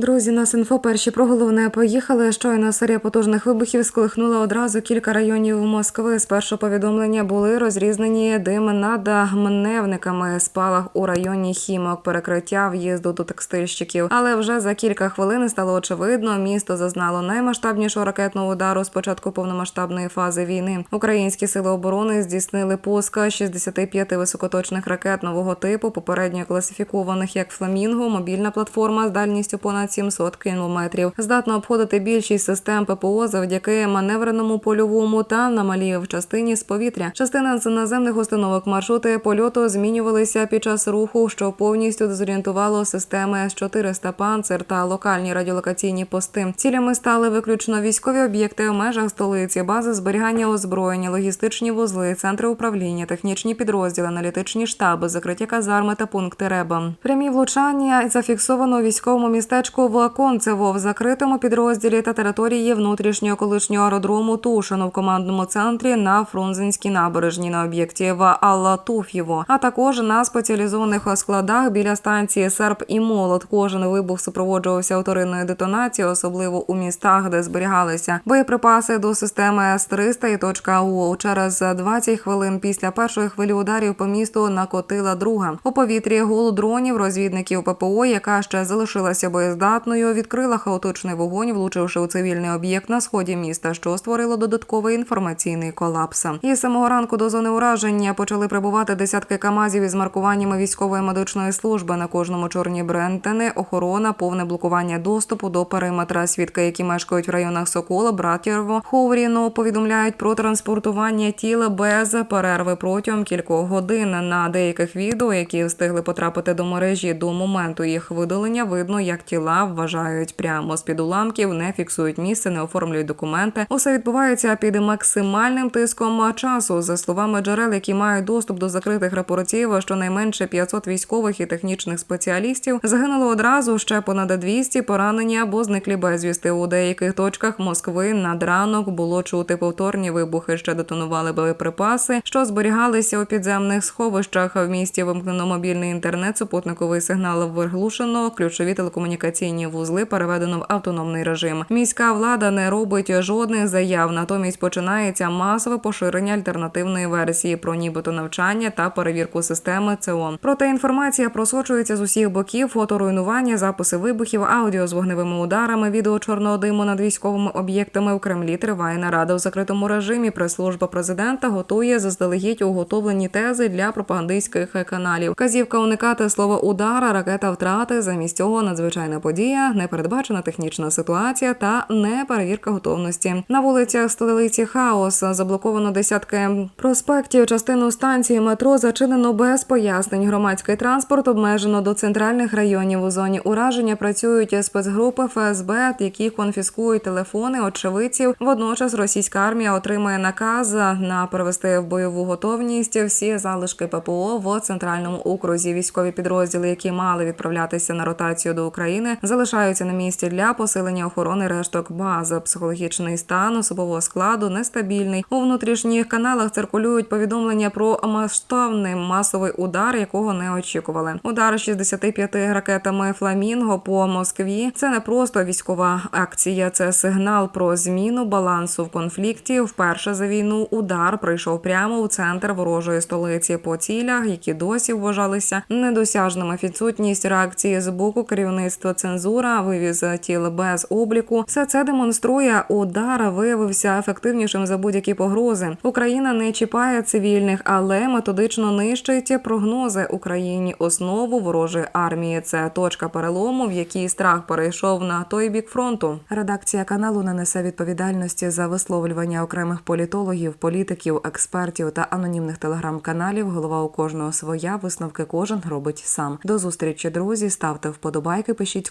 Друзі, нас інфо перші про головне поїхали. Щойно серія потужних вибухів сколихнула одразу кілька районів Москви. Спершу повідомлення були розрізнені дим над мневниками, спалах у районі Хімок, перекриття в'їзду до текстильщиків. Але вже за кілька хвилин стало очевидно, місто зазнало наймасштабнішого ракетного удару з початку повномасштабної фази війни. Українські сили оборони здійснили пуск 65 високоточних ракет нового типу, попередньо класифікованих як фламінго, мобільна платформа з дальністю понад 700 кілометрів. Здатна обходити більшість систем ППО завдяки маневреному польовому та на малій в частині з повітря. Частина з наземних установок маршрути польоту змінювалися під час руху, що повністю дезорієнтувало системи С-400 «Панцер» та локальні радіолокаційні пости. Цілями стали виключно військові об'єкти в межах столиці, бази зберігання озброєння, логістичні вузли, центри управління, технічні підрозділи, аналітичні штаби, закриття казарми та пункти РЕБа. Прямі влучання зафіксовано у військовому містечку Волоконцево в закритому підрозділі та території внутрішнього колишнього аеродрому Тушино в командному центрі на Фрунзенській набережній на об'єкті в Аллатуф'єво, а також на спеціалізованих складах біля станції Серп і Молот. Кожен вибух супроводжувався вторинною детонацією, особливо у містах, де зберігалися боєприпаси до системи С-300 і точка У. Через 20 хвилин після першої хвилі ударів по місту накотила друга. У повітрі гул дронів розвідників ППО, яка ще залишилася боєздатною, відкрила хаотичний вогонь, влучивши у цивільний об'єкт на сході міста, що створило додатковий інформаційний колапс. І з самого ранку до зони ураження почали прибувати десятки камазів із маркуваннями військової медичної служби на кожному чорні брентени, охорона, повне блокування доступу до периметра. Свідки, які мешкають в районах Сокола, Братєво, Ховріно, повідомляють про транспортування тіла без перерви протягом кількох годин. На деяких відео, які встигли потрапити до мережі до моменту їх видалення, видно, як тіла вважають прямо з під уламків, не фіксують місце, не оформлюють документи. Усе відбувається під максимальним тиском часу. За словами джерел, які мають доступ до закритих рапортів, щонайменше 500 військових і технічних спеціалістів загинуло одразу ще понад 200 поранені або зниклі безвісти. У деяких точках Москви над ранок було чути повторні вибухи, що детонували боєприпаси, що зберігалися у підземних сховищах. В місті вимкнено мобільний інтернет, супутниковий сигнал виглушено, ключові телекомунікаційні вузли переведено в автономний режим. Міська влада не робить жодних заяв. Натомість починається масове поширення альтернативної версії про нібито навчання та перевірку системи ЦОН. Проте інформація просочується з усіх боків: фото руйнування, записи вибухів, аудіо з вогневими ударами, відео чорного диму над військовими об'єктами. У Кремлі триває нарада в закритому режимі. Прес-служба президента готує заздалегідь уготовлені тези для пропагандистських каналів. Казівка уникати слова удара, ракета втрати. Замість цього надзвичайна подія, непередбачена технічна ситуація та неперевірка готовності. На вулицях столиці хаос заблоковано десятки проспектів. Частину станції метро зачинено без пояснень. Громадський транспорт обмежено до центральних районів. У зоні ураження працюють спецгрупи ФСБ, які конфіскують телефони очевидців. Водночас російська армія отримує наказ на перевести в бойову готовність всі залишки ППО в центральному окрузі. Військові підрозділи, які мали відправлятися на ротацію до України, залишаються на місці для посилення охорони решток баз. Психологічний стан особового складу нестабільний. У внутрішніх каналах циркулюють повідомлення про масштабний масовий удар, якого не очікували. Удар 65 ракетами Фламінго по Москві. Це не просто військова акція, це сигнал про зміну балансу в конфлікті. Вперше за війну удар прийшов прямо у центр ворожої столиці по цілях, які досі вважалися недосяжними. Відсутність реакції з боку керівництва цензура, вивіз тіл без обліку. Все це демонструє удар виявився ефективнішим за будь-які погрози. Україна не чіпає цивільних, але методично нищить прогнози Україні основу ворожої армії. Це точка перелому, в якій страх перейшов на той бік фронту. Редакція каналу не несе відповідальності за висловлювання окремих політологів, політиків, експертів та анонімних телеграм-каналів. Голова у кожного своя висновки кожен робить сам. До зустрічі, друзі. Ставте вподобайки, пишіть